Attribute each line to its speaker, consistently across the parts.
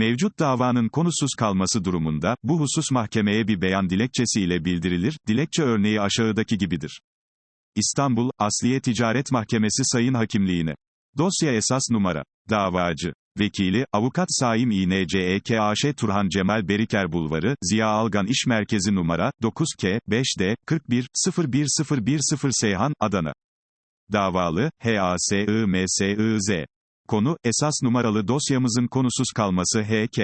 Speaker 1: Mevcut davanın konusuz kalması durumunda, bu husus mahkemeye bir beyan dilekçesi ile bildirilir, dilekçe örneği aşağıdaki gibidir. İstanbul, Asliye Ticaret Mahkemesi Sayın Hakimliğine. Dosya esas numara. Davacı. Vekili, Avukat Saim İNCEK AŞ Turhan Cemal Beriker Bulvarı, Ziya Algan İş Merkezi numara, 9K, 5D, 41, 01010 Seyhan, Adana. Davalı, HASIMSIZ. Konu, esas numaralı dosyamızın konusuz kalması HK.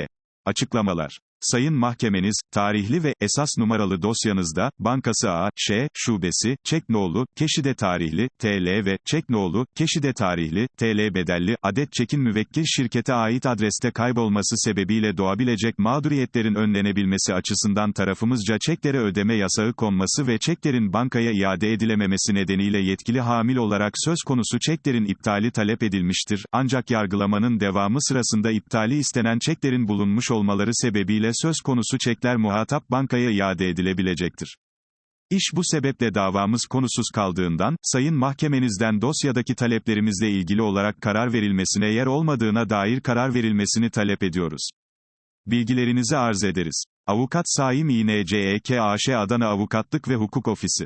Speaker 1: Açıklamalar. Sayın Mahkemeniz, tarihli ve esas numaralı dosyanızda, Bankası A, Ş, Şubesi, Çeknoğlu, Keşide tarihli, TL ve Çeknoğlu, Keşide tarihli, TL bedelli, adet çekin müvekkil şirkete ait adreste kaybolması sebebiyle doğabilecek mağduriyetlerin önlenebilmesi açısından tarafımızca çeklere ödeme yasağı konması ve çeklerin bankaya iade edilememesi nedeniyle yetkili hamil olarak söz konusu çeklerin iptali talep edilmiştir, ancak yargılamanın devamı sırasında iptali istenen çeklerin bulunmuş olmaları sebebiyle söz konusu çekler muhatap bankaya iade edilebilecektir. İş bu sebeple davamız konusuz kaldığından, Sayın Mahkemenizden dosyadaki taleplerimizle ilgili olarak karar verilmesine yer olmadığına dair karar verilmesini talep ediyoruz. Bilgilerinizi arz ederiz. Avukat Saim İNCEK AŞ Adana Avukatlık ve Hukuk Ofisi